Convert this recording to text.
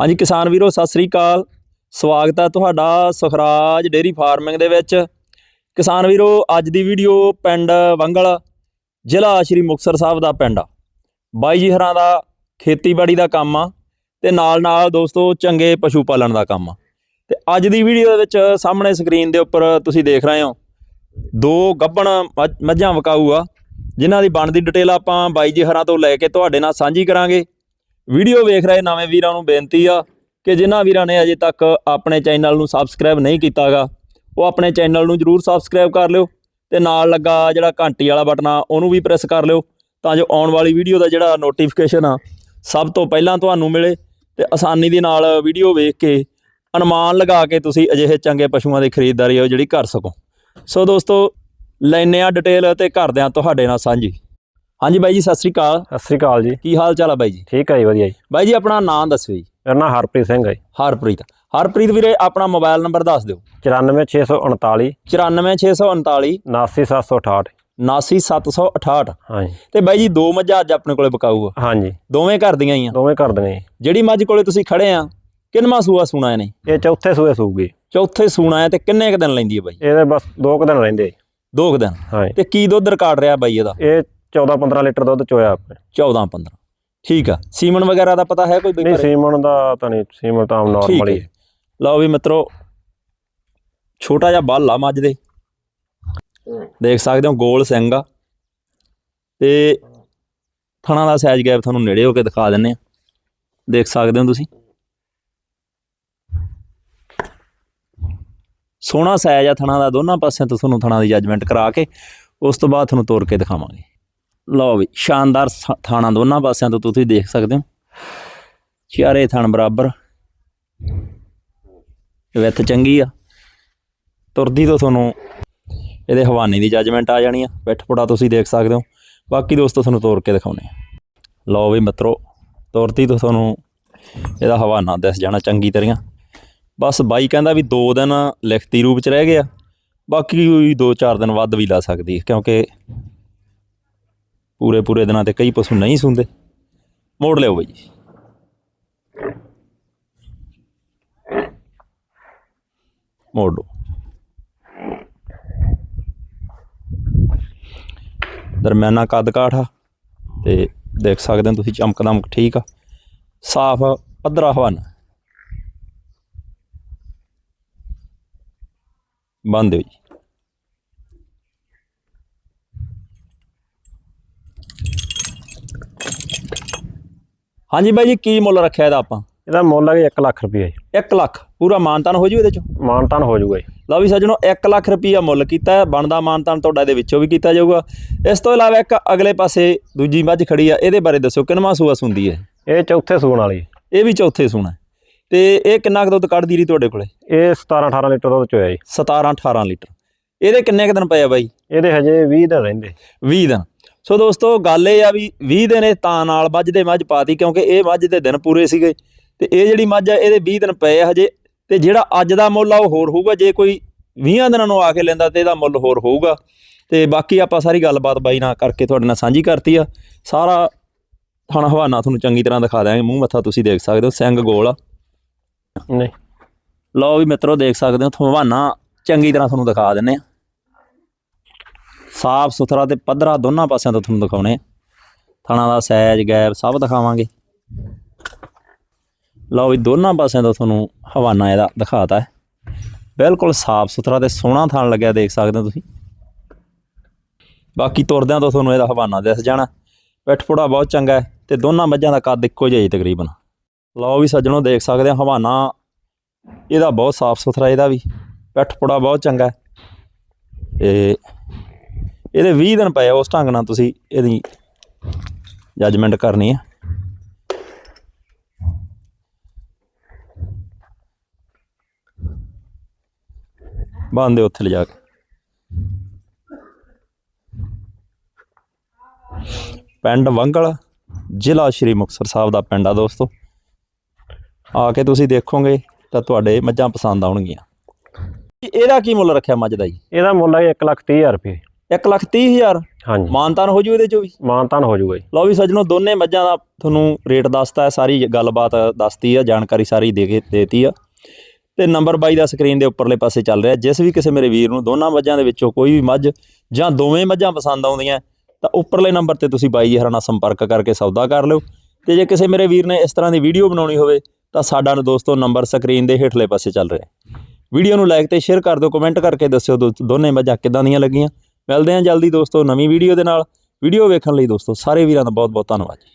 ਹਾਂਜੀ ਕਿਸਾਨ ਵੀਰੋ, ਸਤਿ ਸ੍ਰੀ ਅਕਾਲ। ਸਵਾਗਤ ਹੈ ਤੁਹਾਡਾ ਸੁਖਰਾਜ ਡੇਰੀ ਫਾਰਮਿੰਗ ਦੇ ਵਿੱਚ। ਕਿਸਾਨ ਵੀਰੋ, ਅੱਜ ਦੀ ਵੀਡੀਓ ਪਿੰਡ ਵੰਗਲ, ਜ਼ਿਲ੍ਹਾ ਸ਼੍ਰੀ ਮੁਕਤਸਰ ਸਾਹਿਬ ਦਾ ਪਿੰਡ ਆ। ਬਾਈ ਜੀ ਹਰਾਂ ਦਾ ਖੇਤੀਬਾੜੀ ਦਾ ਕੰਮ ਆ ਤੇ ਨਾਲ ਨਾਲ ਦੋਸਤੋ, ਚੰਗੇ ਪਸ਼ੂ ਪਾਲਣ ਦਾ ਕੰਮ ਆ। ਤੇ ਅੱਜ ਦੀ ਵੀਡੀਓ ਦੇ ਵਿੱਚ ਸਾਹਮਣੇ ਸਕਰੀਨ ਦੇ ਉੱਪਰ ਤੁਸੀਂ ਦੇਖ ਰਹੇ ਹੋ, ਦੋ ਗੱਭਣ ਮੱਝ- ਮੱਝਾਂ ਵਕਾਊ ਆ। ਜਿਨ੍ਹਾਂ ਦੀ ਬਣਦੀ ਡਿਟੇਲ ਆਪਾਂ ਬਾਈ ਜੀ ਹਰਾਂ ਤੋਂ ਲੈ ਕੇ ਤੁਹਾਡੇ ਨਾਲ ਸਾਂਝੀ ਕਰਾਂਗੇ। ਵੀਡੀਓ ਵੇਖ ਰਹੇ ਨਵੇਂ ਵੀਰਾਂ ਨੂੰ ਬੇਨਤੀ ਆ ਕਿ ਜਿਨ੍ਹਾਂ ਵੀਰਾਂ ਨੇ ਅਜੇ ਤੱਕ ਆਪਣੇ ਚੈਨਲ ਨੂੰ ਸਬਸਕ੍ਰਾਈਬ ਨਹੀਂ ਕੀਤਾਗਾ, ਉਹ ਆਪਣੇ ਚੈਨਲ ਨੂੰ ਜਰੂਰ ਸਬਸਕ੍ਰਾਈਬ ਕਰ ਲਿਓ ਤੇ ਨਾਲ ਲੱਗਾ ਜਿਹੜਾ ਘੰਟੀ ਵਾਲਾ ਬਟਨ ਆ, ਉਹਨੂੰ ਵੀ ਪ੍ਰੈਸ ਕਰ ਲਿਓ ਤਾਂ ਜੋ ਆਉਣ ਵਾਲੀ ਵੀਡੀਓ ਦਾ ਜਿਹੜਾ ਨੋਟੀਫਿਕੇਸ਼ਨ ਆ, ਸਭ ਤੋਂ ਪਹਿਲਾਂ ਤੁਹਾਨੂੰ ਮਿਲੇ ਤੇ ਆਸਾਨੀ ਦੇ ਨਾਲ ਵੀਡੀਓ ਵੇਖ ਕੇ, ਅਨੁਮਾਨ ਲਗਾ ਕੇ ਤੁਸੀਂ ਅਜਿਹੇ ਚੰਗੇ ਪਸ਼ੂਆਂ ਦੀ ਖਰੀਦਦਾਰੀ ਆ ਜਿਹੜੀ ਕਰ ਸਕੋ। ਸੋ ਦੋਸਤੋ ਲੈਨੇ ਆ ਡਿਟੇਲ ਤੇ ਕਰਦੇ ਆ ਤੁਹਾਡੇ ਨਾਲ ਸਾਂਝੀ। ਹਾਂਜੀ ਬਾਈ ਜੀ ਸਤਿ ਸ੍ਰੀ ਅਕਾਲ। ਸਤਿ ਸ੍ਰੀ ਅਕਾਲ ਜੀ। ਕੀ ਹਾਲ ਚਾਲ ਆ ਬਾਈ ਜੀ? ਠੀਕ ਹੈ ਜੀ ਵਧੀਆ ਜੀ। ਬਾਈ ਜੀ ਆਪਣਾ ਨਾਮ ਦੱਸਿਓ ਜੀ। ਮੇਰਾ ਨਾਮ ਹਰਪ੍ਰੀਤ ਸਿੰਘ ਹੈ ਜੀ। ਹਰਪ੍ਰੀਤ। ਹਰਪ੍ਰੀਤ ਵੀਰੇ ਆਪਣਾ ਮੋਬਾਈਲ ਨੰਬਰ ਦੱਸ ਦਿਓ। 94639 94639 79768 79768 ਹਾਂਜੀ। ਤੇ ਬਾਈ ਜੀ ਦੋ ਮੱਝਾਂ ਅੱਜ ਆਪਣੇ ਕੋਲੇ ਬਕਾਊ ਆ ਹਾਂਜੀ। ਦੋਵੇਂ ਘਰ ਦੀਆਂ ਹੀ ਆ। ਦੋਵੇਂ ਕਰ ਦਨੇ ਜਿਹੜੀ ਮੱਝ ਕੋਲੇ ਤੁਸੀਂ ਖੜੇ ਆ ਕਿੰਨਵਾਂ ਸੂਆ ਸੂਣਾ ਇਹਨੇ? ਇਹ ਚੌਥੇ ਸੂਏ ਸੂਗੀ। ਚੌਥੇ ਸੂਣਾ ਹੈ ਤੇ ਕਿੰਨੇ ਕੁ ਦਿਨ ਲੈਂਦੀ ਹੈ ਬਾਈ? ਇਹਦੇ ਬਸ ਦੋ ਕੁ ਦਿਨ ਰਹਿੰਦੇ। ਦੋ ਕੁ ਦਿਨ। ਹਾਂਜੀ। ਤੇ ਕੀ ਦੁੱਧ ਰਿਕਾਰਡ ਰਿਹਾ ਬਾਈ ਇਹਦਾ? ਇਹ 14 15 ਲੀਟਰ ਦੁੱਧ ਚੋਇਆ ਆਪਣੇ 14 15 ਠੀਕ ਆ। ਸੀਮਨ ਵਗੈਰਾ ਦਾ ਪਤਾ ਹੈ ਕੋਈ ਬਈ ਨਹੀਂ? ਸੀਮਨ ਦਾ ਤਾਂ ਨਹੀਂ। ਸੀਮਨ ਤਾਂ ਨਾਰਮਲ ਹੀ ਹੈ। ਲਓ ਵੀ ਮਿੱਤਰੋ ਛੋਟਾ ਜਿਹਾ ਬੱਲ ਆ ਮੱਝ ਦੇ। ਦੇਖ ਸਕਦੇ ਹੋ ਗੋਲ ਸਿੰਘ ਆ। ਤੇ ਥਣਾ ਦਾ ਸਾਈਜ਼ ਗੈਪ ਤੁਹਾਨੂੰ ਨੇੜੇ ਹੋ ਕੇ ਦਿਖਾ ਦਿੰਨੇ ਆ। ਦੇਖ ਸਕਦੇ ਹੋ ਤੁਸੀਂ। ਸੋਹਣਾ ਸਾਈਜ਼ ਆ ਥਣਾ ਦਾ। ਦੋਨਾਂ ਪਾਸਿਆਂ ਤੋਂ ਤੁਹਾਨੂੰ ਥਣਾ ਦੀ ਜੱਜਮੈਂਟ ਕਰਾ ਕੇ ਉਸ ਤੋਂ ਬਾਅਦ ਤੁਹਾਨੂੰ ਤੋੜ ਕੇ ਦਿਖਾਵਾਂਗੇ। ਲਓ ਵੀ, ਸ਼ਾਨਦਾਰ ਸ- ਥਾਣਾ ਦੋਨਾਂ ਪਾਸਿਆਂ ਤੋਂ ਤੁਸੀਂ ਦੇਖ ਸਕਦੇ ਹੋ। ਚਾਰੇ ਥਣ ਬਰਾਬਰ। ਵਿੱਥ ਚੰਗੀ ਆ। ਤੁਰਦੀ ਤੋਂ ਤੁਹਾਨੂੰ ਇਹਦੇ ਹਵਾਨੇ ਦੀ ਜੱਜਮੈਂਟ ਆ ਜਾਣੀ ਆ। ਪਿੱਠ ਤੁਸੀਂ ਦੇਖ ਸਕਦੇ ਹੋ। ਬਾਕੀ ਦੋਸਤੋ, ਤੁਹਾਨੂੰ ਤੋੜ ਕੇ ਦਿਖਾਉਨੇ ਆ। ਲਓ ਵੀ ਮਿੱਤਰੋ, ਤੁਰਦੀ ਤੋਂ ਤੁਹਾਨੂੰ ਇਹਦਾ ਹਵਾਨਾ ਦਿਸ ਜਾਣਾ ਚੰਗੀ ਤਰ੍ਹਾਂ। ਬਸ ਬਾਈ ਕਹਿੰਦਾ ਵੀ 2 ਦਿਨ ਲਿਖਤੀ ਰੂਪ ਚ ਰਹਿ ਗਿਆ। ਬਾਕੀ ਕੋਈ 2-4 ਦਿਨ ਵੱਧ ਵੀ ਲਾ ਸਕਦੀ ਕਿਉਂਕਿ ਪੂਰੇ ਪੂਰੇ ਦਿਨਾਂ ਤੇ ਕਈ ਪਸ਼ੂ ਨਹੀਂ ਸੁੰਦੇ। ਮੋੜ ਲਿਓ ਬਾਈ। ਜੀ ਮੋੜ ਲਓ। ਦਰਮਿਆਨਾ ਕੱਦ ਕਾਠ ਆ ਤੇ ਦੇਖ ਸਕਦੇ ਹੋ ਤੁਸੀਂ ਚਮਕ ਦਮਕ ਠੀਕ ਆ। ਸਾਫ਼ ਪੱਧਰਾ ਹਵਾਨਾ। ਬੰਦ ਦਿਓ ਹਾਂਜੀ ਬਾਈ ਜੀ ਕੀ ਮੁੱਲ ਰੱਖਿਆ ਇਹਦਾ ਆਪਾਂ? ਇਹਦਾ ਮੁੱਲ ਹੈ 1 ਲੱਖ ਰੁਪਏ ਜੀ। 1 ਲੱਖ। ਪੂਰਾ ਮਾਨਤਾਨ ਹੋ ਜੂ ਇਹਦੇ ਚੋਂ? ਮਾਨਤਾਨ ਹੋ ਜਾਊਗਾ ਜੀ। ਲਓ ਵੀ ਸੱਜਣੋ 1 ਲੱਖ ਰੁਪਈਆ ਮੁੱਲ ਕੀਤਾ ਹੈ। ਬਣਦਾ ਮਾਨਤਾਨ ਤੁਹਾਡਾ ਇਹਦੇ ਵਿੱਚੋਂ ਵੀ ਕੀਤਾ ਜਾਊਗਾ। ਇਸ ਤੋਂ ਇਲਾਵਾ ਇੱਕ ਅਗਲੇ ਪਾਸੇ ਦੂਜੀ ਮੱਝ ਖੜੀ ਆ ਇਹਦੇ ਬਾਰੇ ਦੱਸੋ ਕਿੰਨਵਾਂ ਸੂਆ ਸੁੰਦੀ ਹੈ? ਇਹ ਚੌਥੇ ਸੂਣ ਵਾਲੀ। ਇਹ ਵੀ ਚੌਥੇ ਸੂਣਾ ਹੈ। ਤੇ ਇਹ ਕਿੰਨਾ ਕੁ ਦੁੱਧ ਕੱਢਦੀ ਰਹੀ ਤੁਹਾਡੇ ਕੋਲੇ? ਇਹ 17 18 ਲੀਟਰ ਦੁੱਧ ਚੋਇਆ ਜੀ। 17 18 ਲੀਟਰ। ਇਹਦੇ ਕਿੰਨੇ ਕੁ ਦਿਨ ਪਏ ਆ ਬਾਈ? ਇਹਦੇ ਹਜੇ 20 ਦਿਨ ਰਹਿੰਦੇ। 20 ਦਿਨ। ਸੋ ਦੋਸਤੋ ਗੱਲ ਇਹ ਆ ਵੀ 20 ਦਿਨ ਇਹ ਤਾਂ ਨਾਲ ਮੱਝ ਦੇ ਮੱਝ ਪਾਤੀ ਕਿਉਂਕਿ ਇਹ ਮੱਝ ਦੇ ਦਿਨ ਪੂਰੇ ਸੀਗੇ। ਤੇ ਇਹ ਜਿਹੜੀ ਮੱਝ ਆ ਇਹਦੇ 20 ਦਿਨ ਪਏ ਆ ਹਜੇ। ਤੇ ਜਿਹੜਾ ਅੱਜ ਦਾ ਮੁੱਲ ਆ ਉਹ ਹੋਰ ਹੋਊਗਾ। ਜੇ ਕੋਈ 20 ਦਿਨਾਂ ਨੂੰ ਆ ਕੇ ਲੈਂਦਾ ਤੇ ਇਹਦਾ ਮੁੱਲ ਹੋਰ ਹੋਊਗਾ। ਤੇ ਬਾਕੀ ਆਪਾਂ ਸਾਰੀ ਗੱਲਬਾਤ ਬਾਈ ਨਾਲ ਕਰਕੇ ਤੁਹਾਡੇ ਨਾਲ ਸਾਂਝੀ ਕਰਤੀ ਆ। ਸਾਰਾ ਥਣ ਹਵਾਨਾ ਤੁਹਾਨੂੰ ਚੰਗੀ ਤਰ੍ਹਾਂ ਦਿਖਾ ਦਿਆਂਗੇ। ਮੂੰਹ ਮੱਥਾ ਤੁਸੀਂ ਦੇਖ ਸਕਦੇ ਹੋ ਸਿੰਘ ਗੋਲ ਆ। ਨਹੀਂ। ਲਓ ਵੀ ਮਿੱਤਰੋ ਦੇਖ ਸਕਦੇ ਹੋ ਹਵਾਨਾ ਚੰਗੀ ਤਰ੍ਹਾਂ ਤੁਹਾਨੂੰ ਦਿਖਾ ਦਿੰਨੇ ਆ। ਸਾਫ਼ ਸੁਥਰਾ ਤੇ ਪੱਧਰਾ ਦੋਨਾਂ ਪਾਸਿਆਂ ਤੋਂ ਤੁਹਾਨੂੰ ਦਿਖਾਉਣੇ ਆ। ਥਣਾ ਦਾ ਸਾਈਜ਼ ਗੈਪ ਸਭ ਦਿਖਾਵਾਂਗੇ। ਲਓ ਵੀ ਦੋਨਾਂ ਪਾਸਿਆਂ ਤੋਂ ਤੁਹਾਨੂੰ ਹਵਾਨਾ ਇਹਦਾ ਦਿਖਾਤਾ ਹੈ। ਬਿਲਕੁਲ ਸਾਫ਼ ਸੁਥਰਾ ਤੇ ਸੋਹਣਾ ਥਾਣ ਲੱਗਿਆ ਦੇਖ ਸਕਦੇ ਹੋ ਤੁਸੀਂ। ਬਾਕੀ ਤੁਰਦਿਆਂ ਤੋਂ ਤੁਹਾਨੂੰ ਇਹਦਾ ਹਵਾਨਾ ਦਿਸ ਜਾਣਾ। ਪਿੱਠਪੁੜਾ ਬਹੁਤ ਚੰਗਾ ਹੈ ਤੇ ਦੋਨਾਂ ਮੱਝਾਂ ਦਾ ਕੱਦ ਇੱਕੋ ਜਿਹਾ ਹੀ ਤਕਰੀਬਨ। ਲਓ ਵੀ ਸੱਜਣੋ ਦੇਖ ਸਕਦੇ ਹੋ ਹਵਾਨਾ। ਇਹਦਾ ਬਹੁਤ ਸਾਫ਼ ਸੁਥਰਾ ਇਹਦਾ ਵੀ। ਪਿੱਠਪੁੜਾ ਬਹੁਤ ਚੰਗਾ ਹੈ। ਤੇ ਇਹਦੇ 20 ਦਿਨ ਪਏ ਉਸ ਢੰਗ ਨਾਲ ਤੁਸੀਂ ਇਹਦੀ ਜੱਜਮੈਂਟ ਕਰਨੀ ਹੈ ਬੰਦੇ ਉੱਥੇ ਲਿਜਾ ਕੇ। ਪਿੰਡ ਵੰਗਲ, ਜ਼ਿਲ੍ਹਾ ਸ਼੍ਰੀ ਮੁਕਤਸਰ ਸਾਹਿਬ ਦਾ ਪਿੰਡ ਆ ਦੋਸਤੋ। ਆ ਕੇ ਤੁਸੀਂ ਦੇਖੋਗੇ ਤਾਂ ਤੁਹਾਡੇ ਮੱਝਾਂ ਪਸੰਦ ਆਉਣਗੀਆਂ। ਇਹਦਾ ਕੀ ਮੁੱਲ ਰੱਖਿਆ ਮੱਝ ਦਾ ਜੀ? ਇਹਦਾ ਮੁੱਲ ਹੈ 1 ਲੱਖ 30 ਹਜ਼ਾਰ ਰੁਪਏ। 1 ਲੱਖ ਤੀਹ ਹਜ਼ਾਰ। ਹਾਂਜੀ। ਮਾਨਤਾਨ ਹੋ ਜੂ ਇਹਦੇ ਚੋਂ ਵੀ? ਮਾਨਤਾਨ ਹੋ ਜਾਊਗਾ ਜੀ ਲਓ ਵੀ ਸੱਜਣੋ ਦੋਨੇ ਮੱਝਾਂ ਦਾ ਤੁਹਾਨੂੰ ਰੇਟ ਦੱਸਤਾ ਹੈ ਸਾਰੀ ਗੱਲਬਾਤ ਦੱਸਤੀ ਆ ਜਾਣਕਾਰੀ ਸਾਰੀ ਦੇ ਕੇ ਦੇਤੀ ਆ। ਤੇ ਨੰਬਰ 22 ਦਾ ਸਕਰੀਨ ਦੇ ਉੱਪਰਲੇ ਪਾਸੇ ਚੱਲ ਰਿਹਾ ਜਿਸ ਵੀ ਕਿਸੇ ਮੇਰੇ ਵੀਰ ਨੂੰ ਦੋਨਾਂ ਮੱਝਾਂ ਦੇ ਵਿੱਚੋਂ ਕੋਈ ਵੀ ਮੱਝ ਜਾਂ ਦੋਵੇਂ ਮੱਝਾਂ ਪਸੰਦ ਆਉਂਦੀਆਂ ਤਾਂ ਉੱਪਰਲੇ ਨੰਬਰ ਤੇ ਤੁਸੀਂ ਬਾਈ ਜੀ ਹਰਾਂ ਨਾਲ ਸੰਪਰਕ ਕਰਕੇ ਸੌਦਾ ਕਰ ਲਿਓ। ਤੇ ਜੇ ਕਿਸੇ ਮੇਰੇ ਵੀਰ ਨੇ ਇਸ ਤਰ੍ਹਾਂ ਦੀ ਵੀਡੀਓ ਬਣਾਉਣੀ ਹੋਵੇ ਤਾਂ ਸਾਡਾ ਦੋਸਤੋ ਨੰਬਰ ਸਕਰੀਨ ਦੇ ਹੇਠਲੇ ਪਾਸੇ ਚੱਲ ਰਿਹਾ। ਵੀਡੀਓ ਨੂੰ ਲਾਈਕ ਤੇ ਸ਼ੇਅਰ ਕਰ ਦਿਓ ਕਮੈਂਟ ਕਰਕੇ ਦੱਸਿਓ ਦੋਨੇ ਮੱਝਾਂ ਕਿੱਦਾਂ ਦੀਆਂ ਲੱਗੀਆਂ। ਮਿਲਦੇ ਹਾਂ ਜਲਦੀ ਦੋਸਤੋ ਨਵੀਂ ਵੀਡੀਓ ਦੇ ਨਾਲ। ਵੀਡੀਓ ਵੇਖਣ ਲਈ ਦੋਸਤੋ ਸਾਰੇ ਵੀਰਾਂ ਦਾ ਬਹੁਤ ਬਹੁਤ ਧੰਨਵਾਦ ਜੀ।